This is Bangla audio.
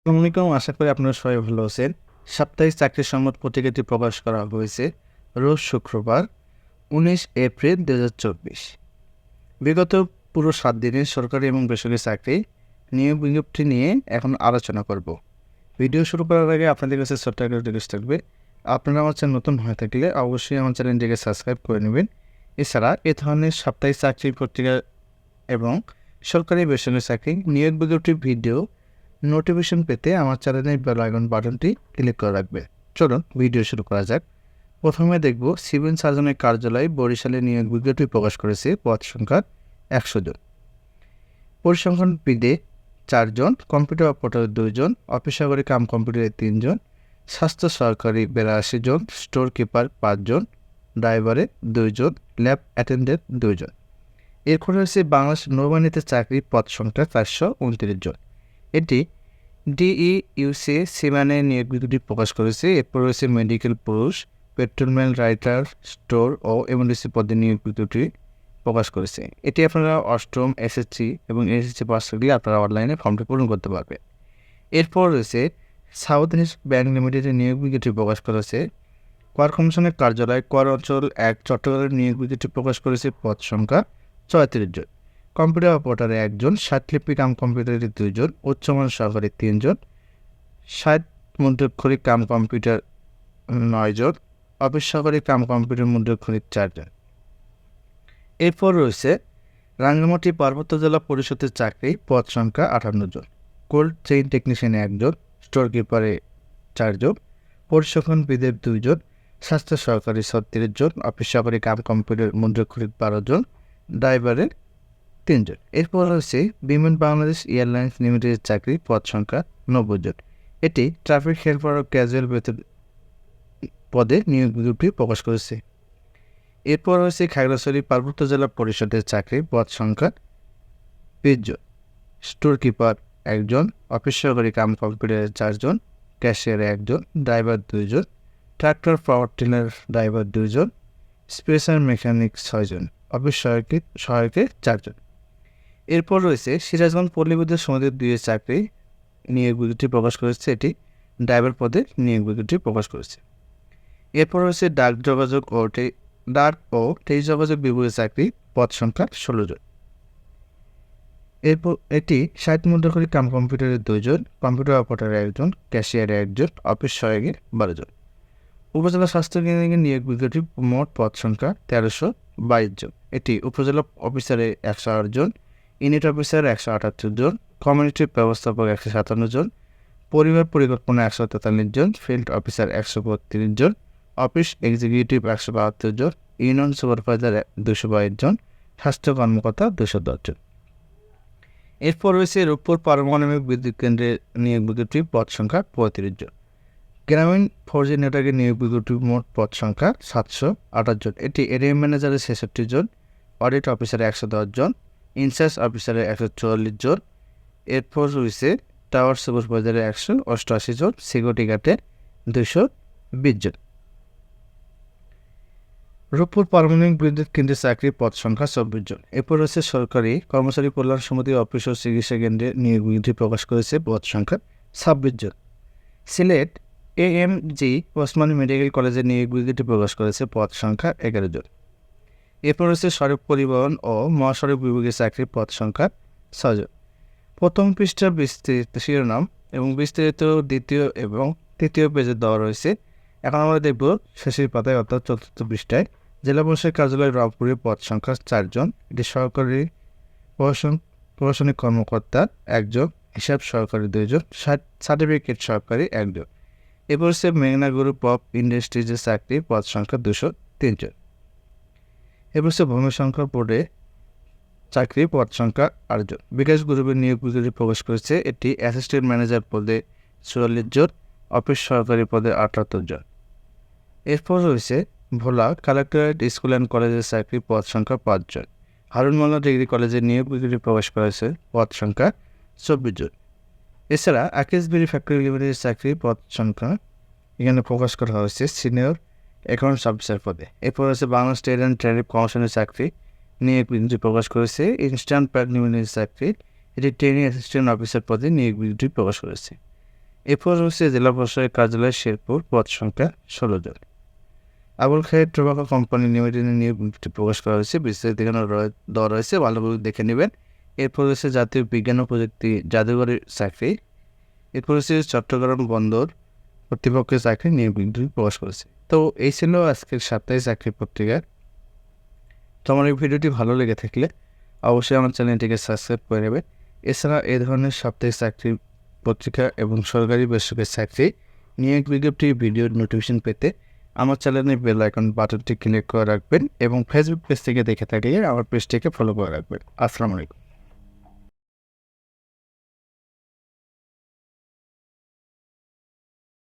আসসালামু আলাইকুম। আশা করি আপনারা সবাই ভালো আছেন। সাপ্তাহিক চাকরির সংবাদ পত্রিকাটি প্রকাশ করা হয়েছে রোজ শুক্রবার, উনিশ এপ্রিল দু হাজার চব্বিশ। বিগত পুরো সাত দিনের সরকারি এবং বেসরকারি চাকরি নিয়োগ বিজ্ঞপ্তি নিয়ে এখন আলোচনা করব। ভিডিও শুরু করার আগে আপনাদের কাছে একটা রিকোয়েস্ট থাকবে। আপনারা আমার চ্যানেল নতুন হয়ে থাকলে অবশ্যই আমার চ্যানেলটিকে সাবস্ক্রাইব করে নেবেন। এছাড়া এ ধরনের সাপ্তাহিক চাকরি পত্রিকা এবং সরকারি বেসরকারি চাকরি নিয়োগ বিজ্ঞপ্তির ভিডিও নোটিফিকেশন পেতে আমার চ্যানেলের বেল আইকন বাটনটি ক্লিক করে রাখবে। চলুন, ভিডিও শুরু করা যাক। প্রথমে দেখব সিভিল সার্জনের কার্যালয় বরিশালে নিয়োগ বিজ্ঞপ্তি প্রকাশ করেছে পদ সংখ্যা একশো জন। পরিসংখ্যান বিদে চারজন কম্পিউটার অপারেটর দুইজন অফিস সহকারী কাম কম্পিউটারে তিনজন স্বাস্থ্য সহকারী বেরাশি জন, স্টোর কিপার পাঁচজন ড্রাইভারে দুইজন ল্যাব অ্যাটেন্ডেন্ট দুইজন এরপরে হচ্ছে বাংলাদেশ নৌবাহিনীতে চাকরি পদ সংখ্যা চারশো উনত্রিশ জন। এটি ডিই ইউসি সিমানে নিয়োগ বিজ্ঞপ্তি প্রকাশ করেছে। এরপর রয়েছে মেডিকেল পুরুষ, পেট্রোলম্যান, রাইটার, স্টোর ও এমএলসি পদে নিয়োগ বিজ্ঞপ্তি প্রকাশ করেছে। এটি আপনারা অষ্টম এসএসসি এবং এসএসসি পাস থাকলে আপনারা অনলাইনে ফর্মটি পূরণ করতে পারবেন এরপর রয়েছে সাউথ ইস্ট ব্যাংক লিমিটেডের নিয়োগ বিজ্ঞপ্তি প্রকাশ করেছে। কর কমিশনের কার্যালয়, কর অঞ্চল এক চট্টগ্রামের নিয়োগ বিজ্ঞপ্তি প্রকাশ করেছে। পদ সংখ্যা ছয়ত্রিশ জন। কম্পিউটার অপারেটারে একজন ষাটলিপি কাম কম্পিউটারে দুইজন উচ্চমান সহকারী তিনজন ষাট মুদ্রাক্ষরী কাম কম্পিউটার নয়জন, অফিস সহকারী কাম কম্পিউটার মুদ্রাক্ষরী চারজন। এরপর রয়েছে, রাঙ্গামাটি পার্বত্য জেলা পরিষদের চাকরি, পদ সংখ্যা আটান্ন জন, কোল্ড চেইন টেকনিশিয়ানে একজন স্টোর কিপারে চারজন, পরিসংখ্যান বিদেব দুইজন, স্বাস্থ্য সহকারী ছত্রিশ জন, অফিস সহকারী কাম কম্পিউটার মুদ্রাক্ষরী বারো জন, ড্রাইভারের তিনজন এরপর হচ্ছে বিমান বাংলাদেশ এয়ারলাইন্স লিমিটেডের চাকরি, পদ সংখ্যা নব্বই জন। এটি ট্রাফিক হেল্পার ও ক্যাজুয়াল বেতন পদে নিয়োগ বিজ্ঞপ্তি প্রকাশ করেছে। এরপর হচ্ছে খাগড়াছড়ি পার্বত্য জেলা পরিষদের চাকরি, পদ সংখ্যা বিশ জন। স্টোর কিপার একজন, অফিস সহকারী কাম কম্পিউটারের চারজন ক্যাশিয়ারে একজন, ড্রাইভার দুইজন ট্রাক্টর, পাওয়ার টিলার ড্রাইভার দুইজন স্পেশাল মেকানিক ছয়জন অফিস সহায়কে সহায়কে চারজন এরপর রয়েছে সিরাজগঞ্জ পল্লী বিদ্যুৎ সমিতির দুই চাকরি নিয়োগ বিজ্ঞপ্তি প্রকাশ করেছে, এটি ড্রাইভার পদে নিয়োগ বিজ্ঞপ্তি প্রকাশ করেছে। এরপর রয়েছে ডাক যোগাযোগ ও ডাক ও টেলি যোগাযোগ বিভাগের চাকরি, পদ সংখ্যা ষোলো জন। এরপর এটি ষাট মুদ্রা করে কাম কম্পিউটারের দুইজন কম্পিউটার অপারেটারে একজন ক্যাশিয়ারে একজন, অফিস সহায়কের বারো জন। উপজেলা স্বাস্থ্য কেন্দ্রে নিয়োগ বিজ্ঞপ্তি মোট পদ সংখ্যা তেরোশো বাইশ জন। এটি উপজেলা অফিসারে একশো আট জন ইউনিট অফিসার একশো আটাত্তর জন, কমিউনিটি ব্যবস্থাপক একশো সাতান্ন জন, পরিবার পরিকল্পনা একশো তেতাল্লিশ জন, ফিল্ড অফিসার একশো বত্রিশ জন, অফিস এক্সিকিউটিভ একশো বাহাত্তর জন, ইউনিয়ন সুপারভাইজার দুশো বাইশ জন, স্বাস্থ্য কর্মকর্তা দুশো দশ জন। এরপর রয়েছে রূপপুর পারমাণবিক বিদ্যুৎ কেন্দ্রের নিয়োগ বিজ্ঞপ্তি পদ সংখ্যা পঁয়ত্রিশ জন। গ্রামীণ ফোর জি নেটওয়ার্কের নিয়োগ বিজ্ঞপ্তি মোট পদ সংখ্যা সাতশো আঠাশ জন। এটি এরিয়া ম্যানেজারের ছেষট্টি জন, অডিট অফিসারে একশো দশ জন ইনচার্জ অফিসারে একশো চুয়াল্লিশ জন এরপর রয়েছে টাওয়ার সুপারভাইজারে একশো অষ্টআশি জন, সিকিউরিটি গার্ডে দুশো বিশ জন। রূপপুর পারমাণবিক বিদ্যুৎ কেন্দ্রের চাকরির পদ সংখ্যা চব্বিশ জন। এরপর রয়েছে সরকারি কর্মচারী কল্যাণ সমিতি অফিস ও চিকিৎসা কেন্দ্রে নিয়োগ প্রকাশ করেছে পদ সংখ্যা ছাব্বিশ জন। Sylhet A M G Osmani medical কলেজে নিয়োগ প্রকাশ করেছে পদ সংখ্যা এগারো জন। এরপর রয়েছে সড়ক পরিবহন ও মহাসড়ক বিভাগের চাকরির পদ সংখ্যা ছজন প্রথম পৃষ্ঠার বিস্তৃত শিরোনাম এবং বিস্তারিত দ্বিতীয় এবং তৃতীয় পেজে দেওয়া রয়েছে। এখন আমরা দেখব শেষের পাতায় অর্থাৎ চতুর্থ পৃষ্ঠায় জেলা পরিষদ কার্যালয় রংপুরের পদ সংখ্যা চারজন এটি সহকারী প্রশাসন, প্রশাসনিক কর্মকর্তা একজন, হিসাব সহকারী দুইজন সার্টিফিকেট সহকারী একজন। এরপর হচ্ছে মেঘনা গ্রুপ অফ ইন্ডাস্ট্রিজের চাকরি পদ সংখ্যা দুশো তিনজন এরপর হচ্ছে ভূমি সংখ্যা বোর্ডে চাকরি পদ সংখ্যা আটজন। বিকাশ গ্রুপের নিয়োগ বিজ্ঞপ্তি প্রকাশ করেছে, এটি অ্যাসিস্ট্যান্ট ম্যানেজার পদে চুয়াল্লিশ জন, অফিস সহকারী পদে আটাত্তর জন। এরপর রয়েছে ভোলা কালেক্টরেট স্কুল অ্যান্ড কলেজের চাকরি পদ সংখ্যা পাঁচজন। হারুন মোল্লা ডিগ্রি কলেজের নিয়োগ বিজ্ঞপ্তি প্রকাশ করেছে, পদ সংখ্যা চব্বিশ জন। এছাড়া আকিসবিরি ফ্যাক্টরি লিমিটেডের চাকরি পদ সংখ্যা এখানে প্রকাশ করা হয়েছে, সিনিয়র অ্যাকাউন্টস অফিসার পদে। এরপর হচ্ছে বাংলা স্টেট অ্যান্ড ট্যারিফ কমিশনের চাকরি নিয়োগ বিজ্ঞপ্তি প্রকাশ করেছে। ইনস্ট্যান্ট প্যাক চাকরি, এটি ট্রেনিং অ্যাসিস্ট্যান্ট অফিসার পদে নিয়োগ বিজ্ঞপ্তি প্রকাশ করেছে। এরপর হচ্ছে জেলা প্রশাসকের কার্যালয় শেরপুর, পদ সংখ্যা ষোলো জন। আবুল খায়ের টোবাকো কোম্পানি লিমিটেডের নিয়োগ বিজ্ঞপ্তি প্রকাশ করা হয়েছে। বিস্তারিত এখানে দেওয়া রয়েছে ভালোভাবে দেখে নেবেন। এরপর হচ্ছে জাতীয় বিজ্ঞান ও প্রযুক্তি জাদুঘরের চাকরি। এরপর হচ্ছে চট্টগ্রাম বন্দর কর্তৃপক্ষের চাকরি নিয়োগ বিজ্ঞপ্তি প্রকাশ করেছে। তো এই ছিল আজকের সাপ্তাহিক চাকরি পত্রিকা। তো আমার এই ভিডিওটি ভালো লেগে থাকলে অবশ্যই আমার চ্যানেলটিকে সাবস্ক্রাইব করে নেবেন এছাড়া এই ধরনের সাপ্তাহিক চাকরি পত্রিকা এবং সরকারি বেসরকারি চাকরি নিয়োগ বিজ্ঞপ্তি ভিডিওর নোটিফিকেশন পেতে আমার চ্যানেলের বেল আইকন বাটনটি ক্লিক করে রাখবেন এবং ফেসবুক পেজ থেকে দেখে থাকলে আমার পেজটিকে ফলো করে রাখবেন। আসসালামু আলাইকুম।